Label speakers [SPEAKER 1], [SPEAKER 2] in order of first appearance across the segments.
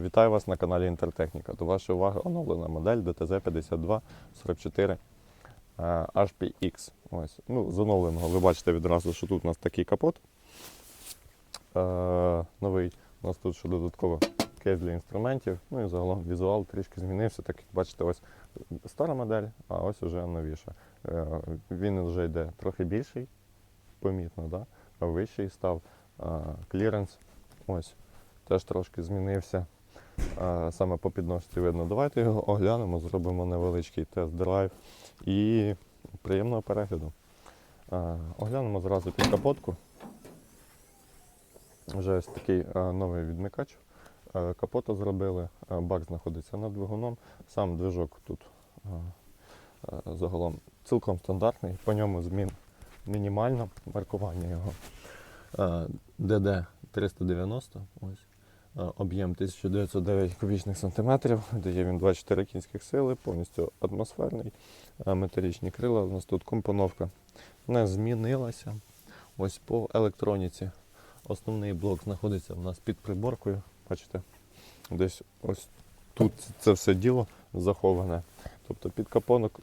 [SPEAKER 1] Вітаю вас на каналі Інтертехніка. До вашої уваги оновлена модель DTZ 5244 е, HPX. Ось. Ну, з оновленого ви бачите відразу, що тут у нас такий капот. Е, новий. У нас тут ще додатково кейс для інструментів. Ну і загалом візуал трішки змінився. Так як бачите, ось стара модель, а ось вже новіша. Е, він вже йде трохи більший, помітно, да? вищий став. Е, кліренс. Ось теж трошки змінився. Саме по підножці видно. Давайте його оглянемо, зробимо невеличкий тест-драйв і приємного перегляду. Оглянемо зразу під капотку. Вже ось такий новий відмикач. Капота зробили, бак знаходиться над двигуном. Сам движок тут загалом цілком стандартний, по ньому змін мінімально маркування його. ДД 390, ось. А, Об'єм 1909 кубічних сантиметрів, дає він 24 кінських сили, повністю атмосферний, металічні крила. У нас тут компоновка не змінилася. Ось по електроніці. Основний блок знаходиться у нас під приборкою. Бачите, десь ось тут це все діло заховане. Тобто під капонок,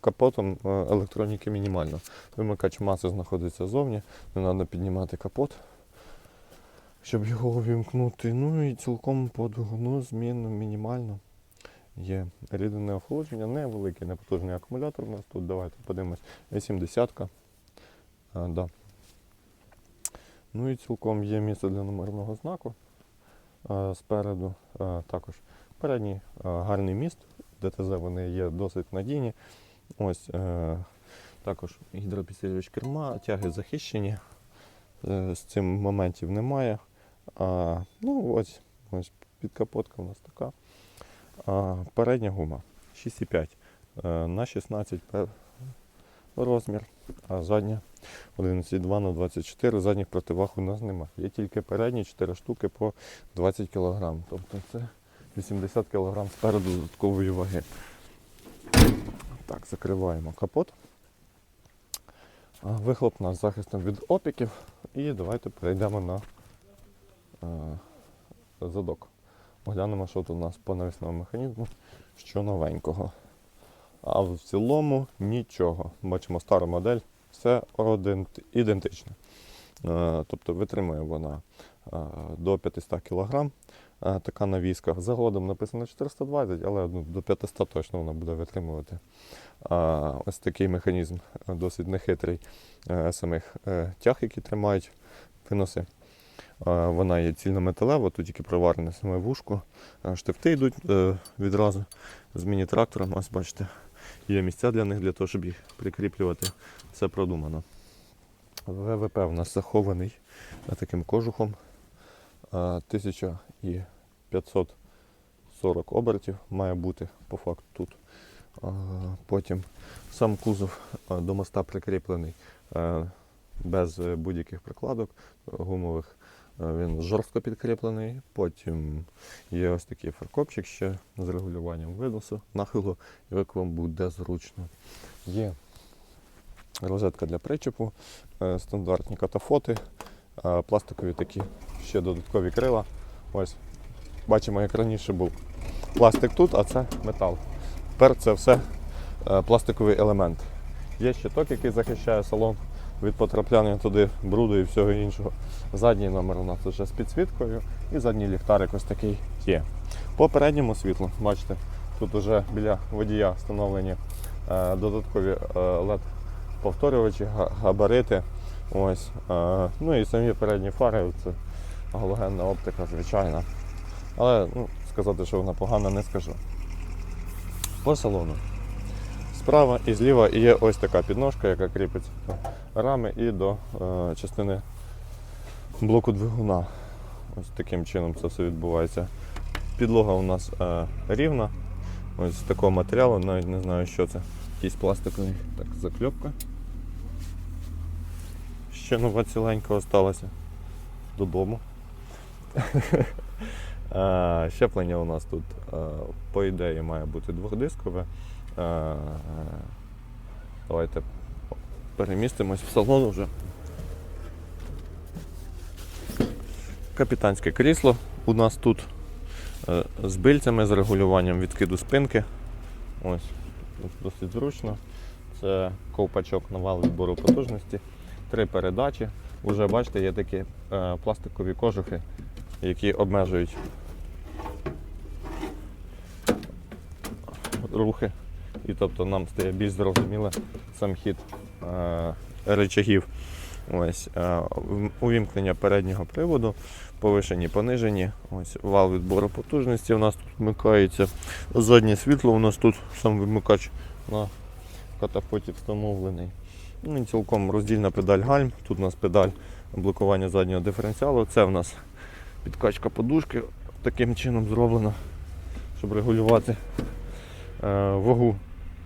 [SPEAKER 1] капотом е, електроніки мінімально. Вимикач маси знаходиться ззовні, не треба піднімати капот щоб його увімкнути. Ну і цілком по двигуну змін мінімально. Є рідне охолодження, невеликий, непотужний акумулятор у нас тут. Давайте подивимось. 80 а, да. Ну і цілком є місце для номерного знаку а, спереду. А, також передній а, гарний міст, ДТЗ вони є досить надійні. Ось е, також гідропідсилювач керма, тяги захищені. Е, З цим моментів немає. А, ну, ось, ось підкапотка у нас така. А, передня гума 6,5 е, на 16 розмір, а задня 11,2 на 24. Задніх противаг у нас немає. Є тільки передні 4 штуки по 20 кг. Тобто це 80 кг спереду додаткової ваги. Так, закриваємо капот. Вихлоп у нас захистом від опіків. І давайте перейдемо на задок. Оглянемо, що тут у нас по навісному механізму, що новенького. А в цілому нічого. Бачимо стару модель, все ідентичне. Е, Тобто витримує вона е, до 500 кг. Е, Така навіска. Загодом написано 420, але ну, до 500 точно вона буде витримувати. Ось такий механізм е, досить нехитрий е, самих е, тяг, які тримають виноси. Е, Вона є цільнометалева, тут тільки приварене саме вушко. Е, Штифти йдуть е, відразу з міні-трактором. Ось бачите, є місця для них, для того, щоб їх прикріплювати. Все продумано. ВВП у нас захований е, таким кожухом. Е, 1540 обертів має бути по факту тут. Е, Потім сам кузов е, до моста прикріплений е, без е, будь-яких прикладок е, гумових. Е, Він жорстко підкріплений. Потім є ось такий фаркопчик ще з регулюванням виносу, нахилу, як вам буде зручно. Є розетка для причепу, е, стандартні катафоти, е, пластикові такі ще додаткові крила. Ось бачимо, як раніше був пластик тут, а це метал. Тепер це все пластиковий елемент. Є щиток, який захищає салон від потрапляння туди бруду і всього іншого. Задній номер у нас вже з підсвіткою і задній ліхтарик ось такий є. По передньому світлу, бачите, тут вже біля водія встановлені е, додаткові LED повторювачі, габарити. Ось. е, Ну і самі передні фари, це галогенна оптика, звичайна. Але ну, сказати, що вона погана, не скажу. По салону. Справа і зліва є ось така підножка, яка кріпиться до рами і до е, частини блоку двигуна. Ось таким чином це все відбувається. Підлога у нас е, рівна. Ось з такого матеріалу, навіть не знаю, що це. Якийсь пластиковий так, закльопка. Ще нова ціленька осталася додому. Е, Щеплення у нас тут, е, по ідеї, має бути двохдискове. Е, Давайте перемістимось в салон вже. Капітанське крісло у нас тут е, з бильцями, з регулюванням відкиду спинки. Ось, досить зручно. Це ковпачок на вал відбору потужності, три передачі. Уже бачите, є такі е, пластикові кожухи, які обмежують рухи. І тобто нам стає більш зрозуміло сам хід е, речагів. Ось, е, увімкнення переднього приводу, повишені, понижені. Ось вал відбору потужності у нас тут вмикається. Заднє світло у нас тут сам вимикач на катапоті встановлений. Ну, цілком роздільна педаль гальм. Тут у нас педаль блокування заднього диференціалу. Це в нас підкачка подушки таким чином зроблена, щоб регулювати е, вагу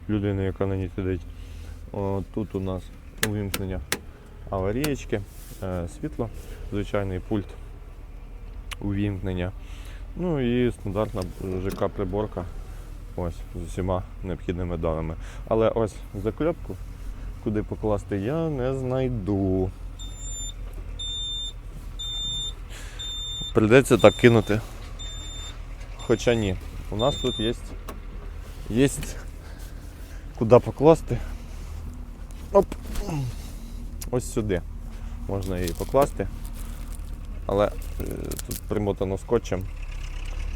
[SPEAKER 1] людини, яка на ній сидить. О, тут у нас увімкнення аварієчки, е, світло, звичайний пульт увімкнення. Ну і стандартна ЖК-приборка ось, з усіма необхідними даними. Але ось закльопку, куди покласти, я не знайду. Придеться так кинути. Хоча ні. У нас тут є, є куди покласти. Оп. Ось сюди можна її покласти. Але е, тут примотано скотчем.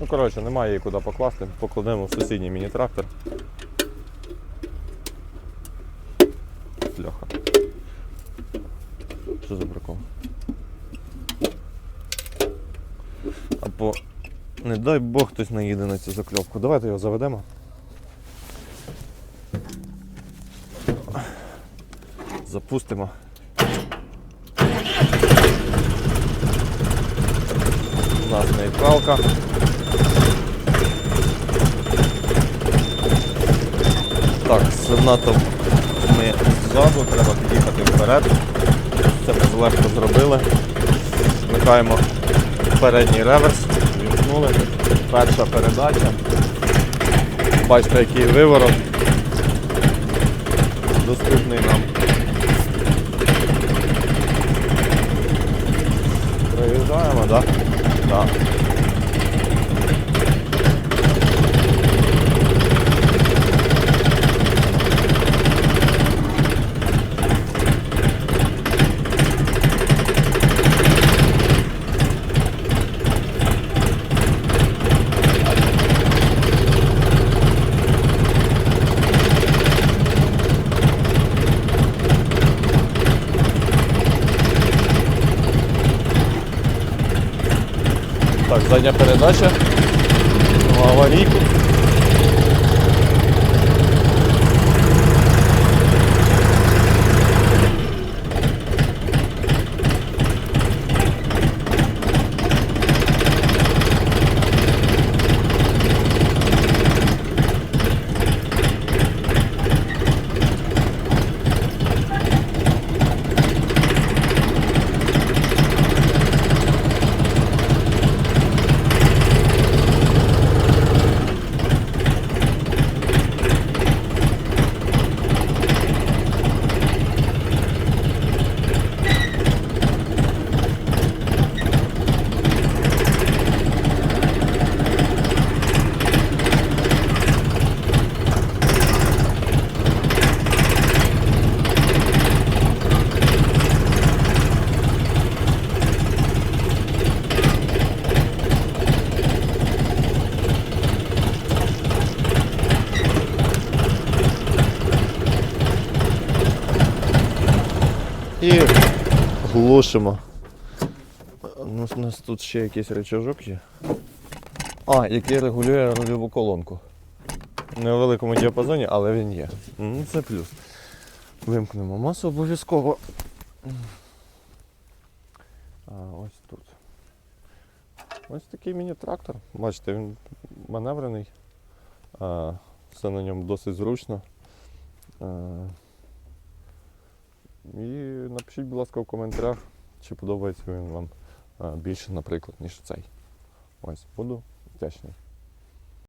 [SPEAKER 1] Ну, коротше, немає її куди покласти. Покладемо в сусідній міні-трактор. Льоха. Що за прикол? Або не дай Бог хтось наїде на цю закльопку. Давайте його заведемо. Запустимо. У нас нейтралка. Так, занадто ми ззаду, треба під'їхати вперед. Це ми легко зробили. Вмикаємо передній реверс, вімкнули. Перша передача. Бачите, який виворот. Доступний нам. Приїжджаємо, так? Да? Так. Задня передача. Ну, Аварійку. І глушимо. У нас, у тут ще якийсь речажок є. А, який регулює рульову колонку. В невеликому діапазоні, але він є. Ну, Це плюс. Вимкнемо масу обов'язково. А, ось тут. Ось такий міні-трактор. Бачите, він маневрений. А, все на ньому досить зручно. А, і напишіть, будь ласка, в коментарях, чи подобається він вам більше, наприклад, ніж цей. Ось, буду вдячний.